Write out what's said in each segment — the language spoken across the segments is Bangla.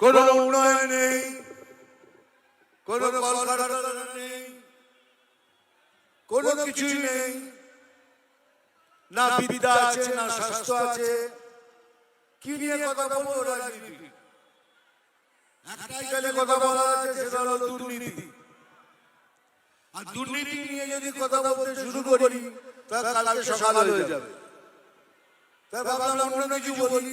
কোন উন্নয়ন নেই কোন কলকারখানা নেই কোন কিছুই নেই। না বিদ্যা আছে না স্বাস্থ্য আছে। কি নিয়ে কথা বলব রাজনীতি? একটাই গেলে কথা বলা আছে সেটা হলো দুর্নীতি। আর দুর্নীতি নিয়ে যদি কথা বলতে শুরু করি তা কালকে সকাল হয়ে যাবে। তা ভাবলাম অন্য কিছু বলি।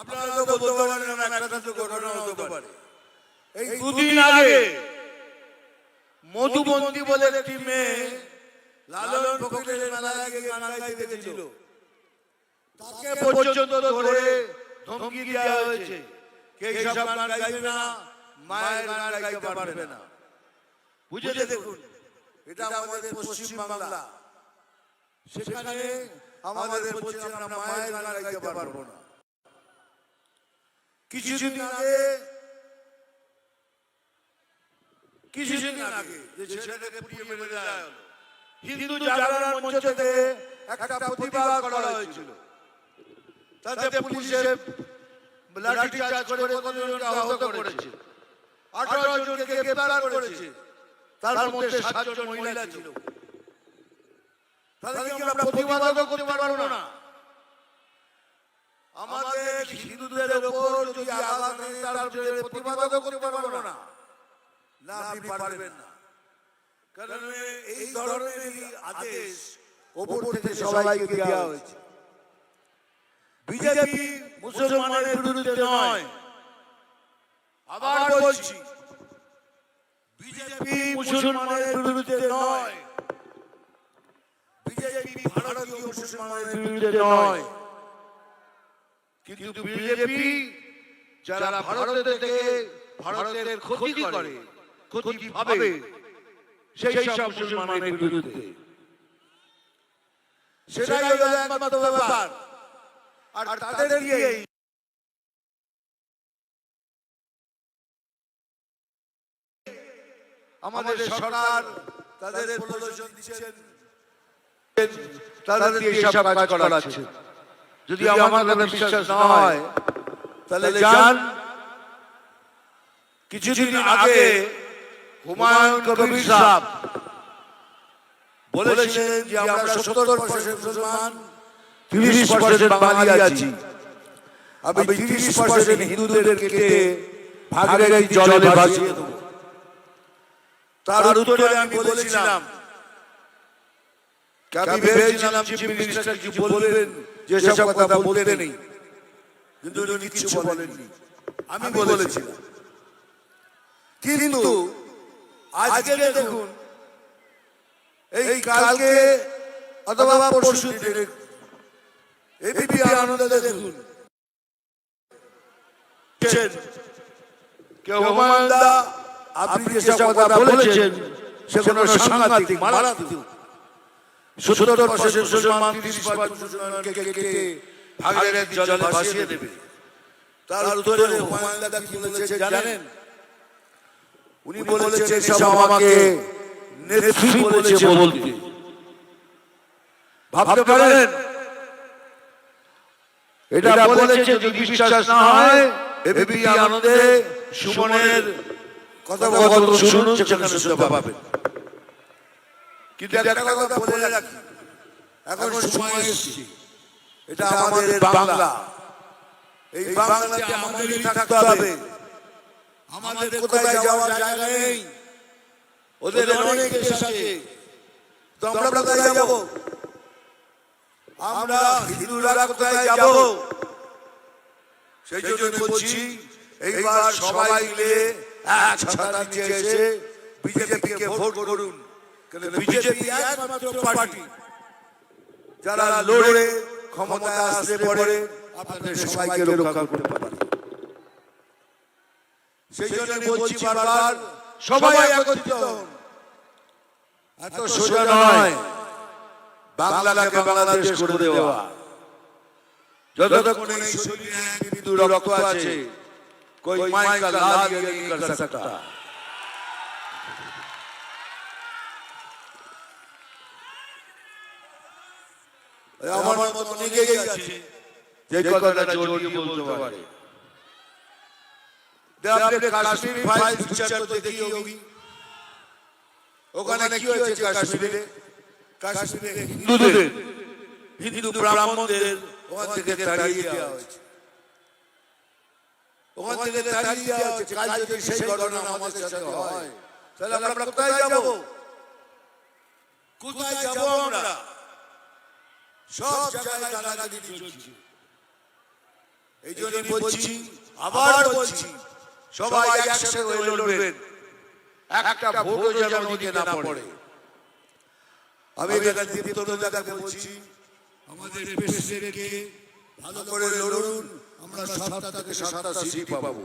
আপনারা তো বলতে পারেন না একটা তো ঘটনা হতে পারে। এই দুদিন আগে মধুবন্দি বলে একটি মেয়ে লালন ফকিরের মেলায় গিয়ে গান গাইতে গেছিল তাকে পর্যন্ত ধরে ধমকি দেওয়া হয়েছে। কে সব গান গাইবে না মায়ের গান গাইতে পারবে না। বুঝে দেখুন এটা আমাদের পশ্চিম বাংলা। সেখানে আমাদের বলছে আমরা মায়ের গান গাইতে পারব না। কিছুদিন আগে কিছুদিন আগে যে ছেলেটাকে পুড়িয়ে মেরে দেওয়া হলো। হিন্দু জাগরণ মঞ্চ একটা প্রতিবাদ করা হয়েছিল। তাতে পুলিশে লাঠি চার্জ করে কতজনকে আহত করেছে? আঠারো জনকে গ্রেপ্তার করেছে। তার মধ্যে সাতজন মহিলা ছিল। তাহলে কি আমরা প্রতিবাদ করতে পারব না। আমাদের হিন্দুদের উপর যদি আঘাত তার প্রতিবাদ করতে পারব না না। আপনি পারবেন না। কারণ এই ধরনের আদেশ ওপর থেকে সবাইকে দেওয়া হয়েছে। বিজেপি মুসলমানের বিরুদ্ধে নয়। আবার বলছি বিজেপি মুসলমানের বিরুদ্ধে নয়। বিজেপি ভারতীয় মুসলমানের বিরুদ্ধে নয়। কিন্তু বিজেপি যারা ভারতের থেকে ভারতের ক্ষতি করে ক্ষতি ভাবে সেই সব মুসলমানের বিরুদ্ধে। সেটাই হলো একমাত্র ব্যাপার। আর তাদের দিয়েই আমাদের সরকার তাদের প্রদর্শন দিচ্ছেন তাদের দিয়ে সব কাজ করাচ্ছে। যদি আমার কথা বিশ্বাস না হয় তাহলে যান কিছুদিন আগে হুমায়ুন কবির সাহেব বলেছিলেন যে আমরা সত্তর পার্সেন্ট মুসলমান তিরিশ পার্সেন্ট বাঙালি আছি। আমি তিরিশ পার্সেন্ট হিন্দুদের কেটে ভাগের এই জলে ভাসিয়ে দেবো। তার উত্তরে আমি বলেছিলাম আমি ভেবেছিলাম চিফ মিনিস্টার কি বলবেন কথা বলতে নেই। কিন্তু উনি কিছু বলেননি। আমি বলেছিলাম। কিন্তু আজকে দেখুন এই কালকে অথবা পরশু এবিপি আনন্দে দেখুন। কেউ হুমায়ুন দা আপনি যেসব কথা বলেছেন সেগুলো সাংঘাতিক মারাত্মক। সত্তর পার্সেন্ট মুসলমান তিরিশ পার্সেন্ট মুসলমানকে কেটে ভাগের জলে ভাসিয়ে দেবে। তার উত্তরে হুমায়ুন দাদা কি বলেছে জানেন? উনি বলেছেন সব আমাকে নেত্রী বলেছে বলতে। ভাবতে পারেন? এটা বলেছে যদি বিশ্বাস না হয় এবিপি আনন্দে সুমনের কথা শুনুন সেখানে শুনতে পাবেন। কিন্তু একটা কথা বলে রাখি। এখন সময় এসেছে। এটা আমাদের বাংলা। এই বাংলাতে আমাদেরই থাকতে হবে। আমাদের কোথায় যাওয়ার জায়গা নেই? ওদের অনেক দেশ আছে। তো আমরা কোথায় যাব? আমরা হিন্দুরা কোথায় যাব? সেই জন্য বলছি এইবার সবাই মিলে এক ছাতা নিচে এসে বিজেপিকে ভোট করুন। বিজেপি একমাত্র পার্টি যারা লড়ে ক্ষমতায় আসলে পরে আপনাদের সবাইকে রক্ষা করতে পারে সেই জন্য বলছি বারবার সবাই একত্রিত হন এত সোজা নয় বাংলাকে বাংলাদেশ করে দেওয়া যতক্ষণ এই শরীরে এক বিন্দু রক্ত আছে कोई माई का लाल ये नहीं कर सकता আমার মতো অনেকেই আছে যে কথাটা জড়িয়ে বলতে পারে। আপনি কাশ্মীর ফাইল পিকচার তো দেখি হোগি ওখানে কি হয়েছে কাশ্মীরে? কাশ্মীরে? হিন্দুদের। হিন্দু ব্রাহ্মণদের ওখান থেকে তাড়িয়ে দেওয়া হয়েছে। ওখান থেকে তাড়িয়ে দেওয়া হয়েছে। কাল যদি সেই ঘটনা আমাদের সাথে হয় তাহলে আমরা কোথায় যাব? কোথায় যাব আমরা? সব জায়গায় দাদাগিরি চলছে। এই জন্য বলছি আবার বলছি সবাই একসাথে লড়বেন। একটা ভোটও যেন ওদিকে না পড়ে। আমি দাদাকে বলছি আমাদের প্রেসিডেন্টকে ভালো করে লড়ুন আমরা সাতটা থেকে সাতটা সিট পাবো।